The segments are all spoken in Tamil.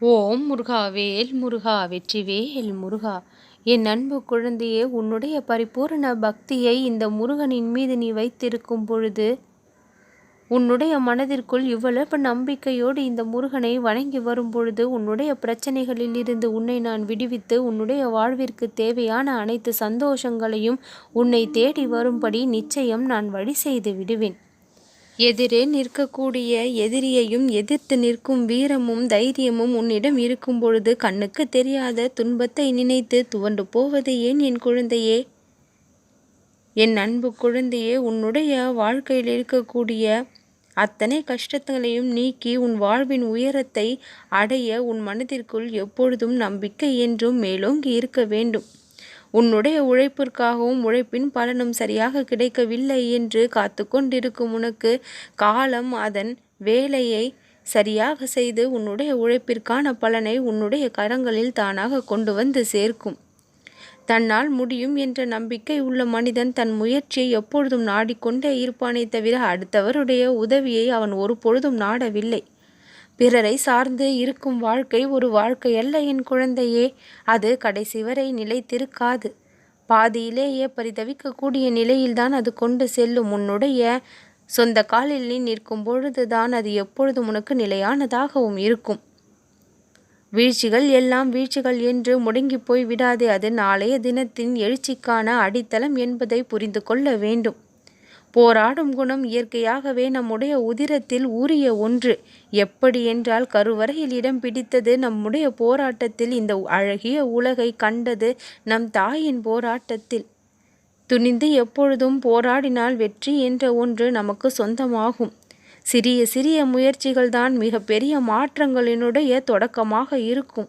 ஓம் முருகா வேல் முருகா வெற்றிவேல் முருகா. என் அன்பு குழந்தையே உன்னுடைய பரிபூரண பக்தியை இந்த முருகனின் மீது நீ வைத்திருக்கும் பொழுது உன்னுடைய மனதிற்குள் இவ்வளவு நம்பிக்கையோடு இந்த முருகனை வணங்கி வரும் பொழுது உன்னுடைய பிரச்சனைகளில் இருந்து உன்னை நான் விடுவித்து உன்னுடைய வாழ்விற்கு தேவையான அனைத்து சந்தோஷங்களையும் உன்னை தேடி வரும்படி நிச்சயம் நான் வழி செய்து விடுவேன். எதிரே நிற்கக்கூடிய எதிரியையும் எதிர்த்து நிற்கும் வீரமும் தைரியமும் உன்னிடம் இருக்கும் பொழுது கண்ணுக்கு தெரியாத துன்பத்தை நினைத்து துவண்டு போவது ஏன் என் குழந்தையே? என் அன்பு குழந்தையே உன்னுடைய வாழ்க்கையில் இருக்கக்கூடிய அத்தனை கஷ்டங்களையும் நீக்கி உன் வாழ்வின் உயரத்தை அடைய உன் மனதிற்குள் எப்பொழுதும் நம்பிக்கை என்றும் மேலோங்கி இருக்க வேண்டும். உன்னுடைய உழைப்பிற்காகவும் உழைப்பின் பலனும் சரியாக கிடைக்கவில்லை என்று காத்து கொண்டிருக்கும் உனக்கு காலம் அதன் வேலையை சரியாக செய்து உன்னுடைய உழைப்பிற்கான பலனை உன்னுடைய கரங்களில் தானாக கொண்டு வந்து சேர்க்கும். தன்னால் முடியும் என்ற நம்பிக்கை உள்ள மனிதன் தன் முயற்சியை எப்பொழுதும் நாடிக்கொண்டே இருப்பானே தவிர அடுத்தவருடைய உதவியை அவன் ஒரு பொழுதும் நாடவில்லை. பிறரை சார்ந்து இருக்கும் வாழ்க்கை ஒரு வாழ்க்கை அல்ல என் குழந்தையே. அது கடைசி வரை நிலைத்திருக்காது. பாதியிலேயே பரிதவிக்கக்கூடிய நிலையில்தான் அது கொண்டு செல்லும். உன்னுடைய சொந்த காலில் நீ நிற்கும் பொழுதுதான் அது எப்பொழுதும் உனக்கு நிலையானதாகவும் இருக்கும். வீழ்ச்சிகள் எல்லாம் வீழ்ச்சிகள் என்று முடங்கி போய் விடாது அது நாளைய தினத்தின் எழுச்சிக்கான அடித்தளம் என்பதை புரிந்து கொள்ள வேண்டும். போராடும் குணம் இயற்கையாகவே நம்முடைய உதிரத்தில் ஊறிய ஒன்று. எப்படி என்றால் கருவறையில் இடம் பிடித்தது நம்முடைய போராட்டத்தில் இந்த அழகிய உலகை கண்டது நம் தாயின் போராட்டத்தில். துணிந்து எப்பொழுதும் போராடினால் வெற்றி என்ற ஒன்று நமக்கு சொந்தமாகும். சிறிய சிறிய முயற்சிகள்தான் மிகப்பெரிய மாற்றங்களினுடைய தொடக்கமாக இருக்கும்.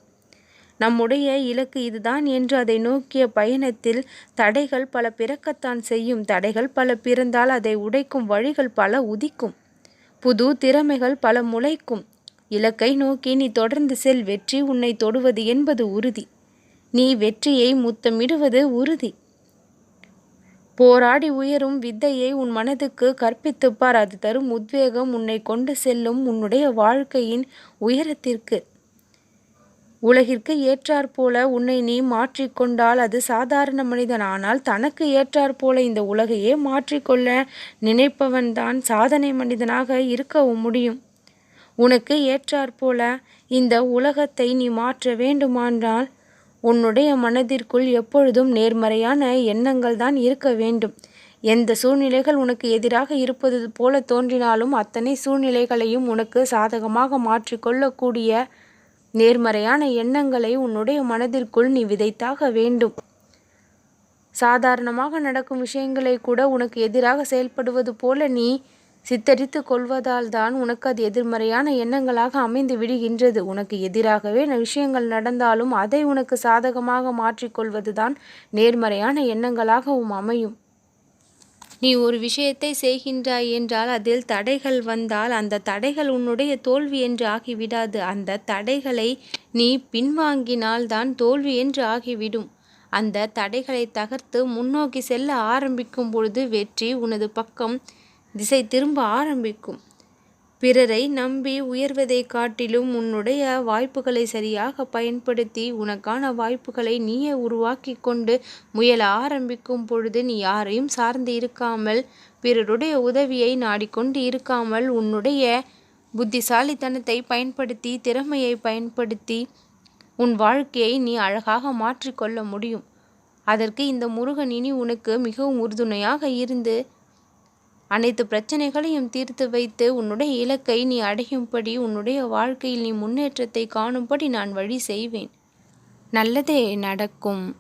நம்முடைய இலக்கு இதுதான் என்று அதை நோக்கிய பயணத்தில் தடைகள் பல பிறக்கத்தான் செய்யும். தடைகள் பல பிறந்தால் அதை உடைக்கும் வழிகள் பல உதிக்கும். புது திறமைகள் பல முளைக்கும். இலக்கை நோக்கி நீ தொடர்ந்து செல். வெற்றி உன்னை தொடுவது என்பது உறுதி. நீ வெற்றியை முத்தமிடுவது உறுதி. போராடி உயரும் வித்தையை உன் மனதுக்கு கற்பித்துப்பார். அது தரும் உத்வேகம் உன்னை கொண்டு செல்லும் உன்னுடைய வாழ்க்கையின் உயரத்திற்கு. உலகிற்கு ஏற்றாற்போல உன்னை நீ மாற்றிக்கொண்டால் அது சாதாரண மனிதன். ஆனால் தனக்கு ஏற்றாற்போல இந்த உலகையே மாற்றிக்கொள்ள நினைப்பவன்தான் சாதனை மனிதனாக இருக்கவும் முடியும். உனக்கு ஏற்றாற்போல இந்த உலகத்தை நீ மாற்ற வேண்டுமானால் உன்னுடைய மனதிற்குள் எப்பொழுதும் நேர்மறையான எண்ணங்கள் தான் இருக்க வேண்டும். எந்த சூழ்நிலைகள் உனக்கு எதிராக இருப்பது போல தோன்றினாலும் அத்தனை சூழ்நிலைகளையும் உனக்கு சாதகமாக மாற்றிக்கொள்ளக்கூடிய நேர்மறையான எண்ணங்களை உன்னுடைய மனதிற்குள் நீ விதைத்தாக வேண்டும். சாதாரணமாக நடக்கும் விஷயங்களை கூட உனக்கு எதிராக செயல்படுவது போல நீ சித்தரித்து கொள்வதால் தான் உனக்கு அது எதிர்மறையான எண்ணங்களாக அமைந்து விடுகின்றது. உனக்கு எதிராகவே விஷயங்கள் நடந்தாலும் அதை உனக்கு சாதகமாக மாற்றிக்கொள்வதுதான் நேர்மறையான எண்ணங்களாகவும் அமையும். நீ ஒரு விஷயத்தை செய்கின்றாய் என்றால் அதில் தடைகள் வந்தால் அந்த தடைகள் உன்னுடைய தோல்வி என்று ஆகிவிடாது. அந்த தடைகளை நீ பின்வாங்கினால் தான் தோல்வி என்று ஆகிவிடும். அந்த தடைகளை தகர்த்து முன்னோக்கி செல்ல ஆரம்பிக்கும் பொழுது வெற்றி உனது பக்கம் திசை திரும்ப ஆரம்பிக்கும். பிறரை நம்பி உயர்வதை காட்டிலும் உன்னுடைய வாய்ப்புகளை சரியாக பயன்படுத்தி உனக்கான வாய்ப்புகளை நீயே உருவாக்கி கொண்டு முயல ஆரம்பிக்கும் பொழுது நீ யாரையும் சார்ந்து இருக்காமல் பிறருடைய உதவியை நாடிக்கொண்டு இருக்காமல் உன்னுடைய புத்திசாலித்தனத்தை பயன்படுத்தி திறமையை பயன்படுத்தி உன் வாழ்க்கையை நீ அழகாக மாற்றிக்கொள்ள முடியும். அதற்கு இந்த முருகன் இனி உனக்கு மிகவும் உறுதுணையாக இருந்து அனைத்து பிரச்சனைகளையும் தீர்த்து வைத்து உன்னுடைய இலக்கை நீ அடையும்படி உன்னுடைய வாழ்க்கையில் நீ முன்னேற்றத்தை காணும்படி நான் வழி செய்வேன். நல்லதே நடக்கும்.